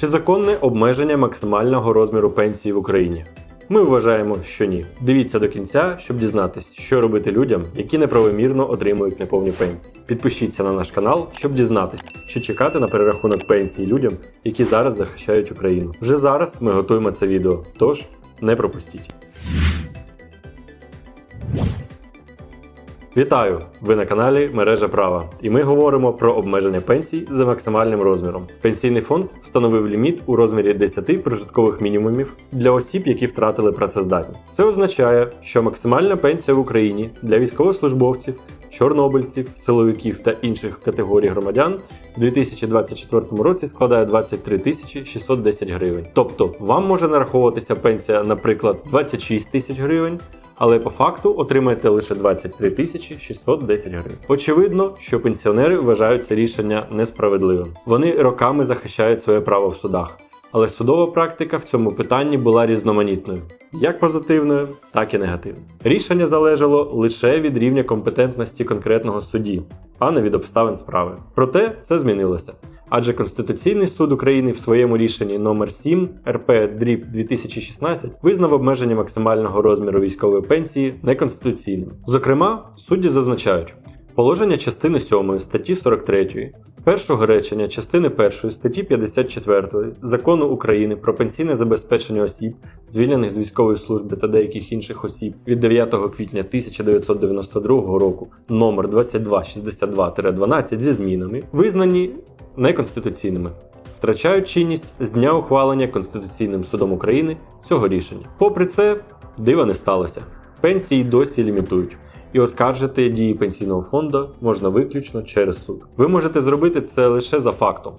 Чи законне обмеження максимального розміру пенсії в Україні? Ми вважаємо, що ні. Дивіться до кінця, щоб дізнатись, що робити людям, які неправомірно отримують неповні пенсії. Підпишіться на наш канал, щоб дізнатись, що чекати на перерахунок пенсії людям, які зараз захищають Україну. Вже зараз ми готуємо це відео, тож не пропустіть. Вітаю! Ви на каналі Мережа Права, і ми говоримо про обмеження пенсій за максимальним розміром. Пенсійний фонд встановив ліміт у розмірі 10 прожиткових мінімумів для осіб, які втратили працездатність. Це означає, що максимальна пенсія в Україні для військовослужбовців, чорнобильців, силовиків та інших категорій громадян у 2024 році складає 23 тисячі 610 гривень. Тобто вам може нараховуватися пенсія, наприклад, 26 тисяч гривень але по факту отримаєте лише 23 тисячі 610 гривень. Очевидно, що пенсіонери вважають це рішення несправедливим. Вони роками захищають своє право в судах. Але судова практика в цьому питанні була різноманітною, як позитивною, так і негативною. Рішення залежало лише від рівня компетентності конкретного судді, а не від обставин справи. Проте це змінилося. Адже Конституційний суд України в своєму рішенні номер 7 РП дріб 2016 визнав обмеження максимального розміру військової пенсії неконституційним. Зокрема, судді зазначають. Положення частини 7 статті 43, першого речення частини 1 статті 54 Закону України про пенсійне забезпечення осіб, звільнених з військової служби та деяких інших осіб від 9 квітня 1992 року номер 2262-12 зі змінами, визнані неконституційними. Втрачають чинність з дня ухвалення Конституційним судом України цього рішення. Попри це, дива не сталося. Пенсії досі лімітують і оскаржити дії пенсійного фонду можна виключно через суд. Ви можете зробити це лише за фактом.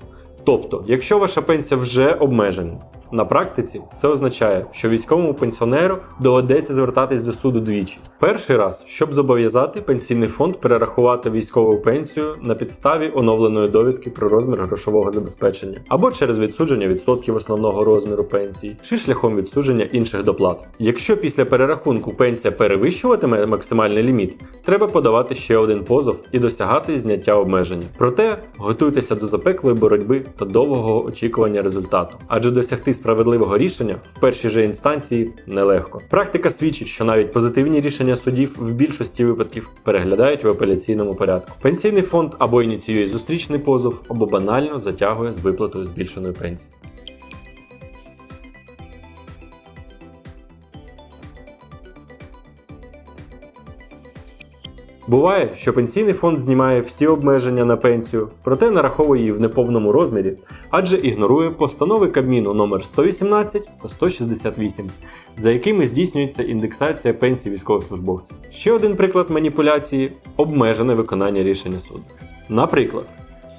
Тобто, якщо ваша пенсія вже обмежена, на практиці це означає, що військовому пенсіонеру доведеться звертатись до суду двічі. Перший раз, щоб зобов'язати пенсійний фонд перерахувати військову пенсію на підставі оновленої довідки про розмір грошового забезпечення, або через відсудження відсотків основного розміру пенсії, чи шляхом відсудження інших доплат. Якщо після перерахунку пенсія перевищуватиме максимальний ліміт, треба подавати ще один позов і досягати зняття обмеження. Проте готуйтеся до запеклої боротьби та довгого очікування результату, адже досягти справедливого рішення в першій же інстанції нелегко. Практика свідчить, що навіть позитивні рішення судів в більшості випадків переглядають в апеляційному порядку. Пенсійний фонд або ініціює зустрічний позов, або банально затягує з виплатою збільшеної пенсії. Буває, що пенсійний фонд знімає всі обмеження на пенсію, проте нараховує її в неповному розмірі, адже ігнорує постанови Кабміну номер 118 та 168, за якими здійснюється індексація пенсій військовослужбовців. Ще один приклад маніпуляції обмежене виконання рішення суду. Наприклад,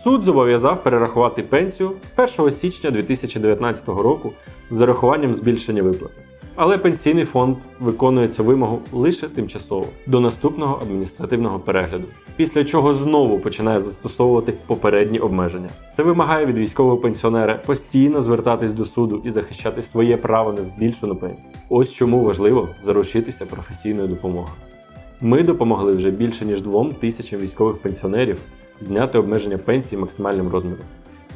суд зобов'язав перерахувати пенсію з 1 січня 2019 року з зарахуванням збільшення виплати. Але пенсійний фонд виконує цю вимогу лише тимчасово до наступного адміністративного перегляду, після чого знову починає застосовувати попередні обмеження. Це вимагає від військового пенсіонера постійно звертатись до суду і захищати своє право на збільшену пенсію. Ось чому важливо заручитися професійною допомогою. Ми допомогли вже більше ніж двом тисячам військових пенсіонерів зняти обмеження пенсії максимальним розміром.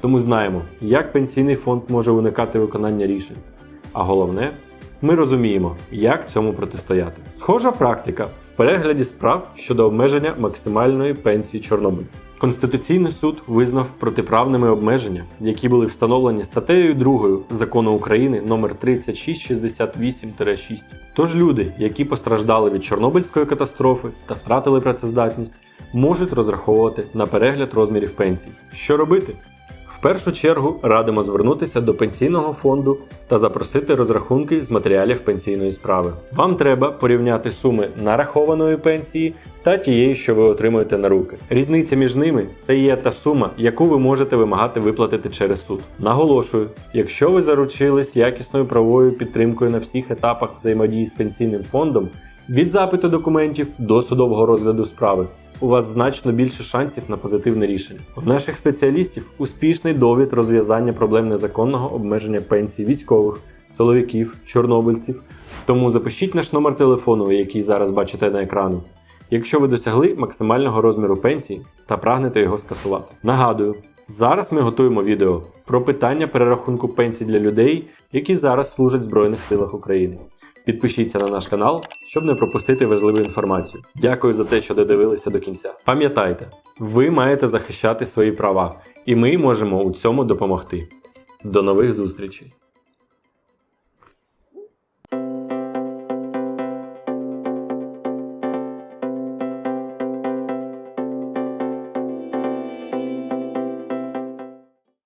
Тому знаємо, як пенсійний фонд може уникати виконання рішень. А головне, ми розуміємо, як цьому протистояти. Схожа практика в перегляді справ щодо обмеження максимальної пенсії чорнобильців. Конституційний суд визнав протиправними обмеження, які були встановлені статтею 2 закону України номер 3668-6. Тож люди, які постраждали від Чорнобильської катастрофи та втратили працездатність, можуть розраховувати на перегляд розмірів пенсій. Що робити? В першу чергу радимо звернутися до пенсійного фонду та запросити розрахунки з матеріалів пенсійної справи. Вам треба порівняти суми нарахованої пенсії та тієї, що ви отримуєте на руки. Різниця між ними це є та сума, яку ви можете вимагати виплатити через суд. Наголошую, якщо ви заручились якісною правовою підтримкою на всіх етапах взаємодії з пенсійним фондом, від запиту документів до судового розгляду справи у вас значно більше шансів на позитивне рішення. В наших спеціалістів успішний довід розв'язання проблем незаконного обмеження пенсій військових, силовиків, чорнобильців. Тому запишіть наш номер телефону, який зараз бачите на екрану. Якщо ви досягли максимального розміру пенсії та прагнете його скасувати. Нагадую, Зараз ми готуємо відео про питання перерахунку пенсій для людей, які зараз служать в Збройних силах України. Підпишіться на наш канал, щоб не пропустити важливу інформацію. Дякую за те, що додивилися до кінця. Пам'ятайте, ви маєте захищати свої права, і ми можемо у цьому допомогти. До нових зустрічей!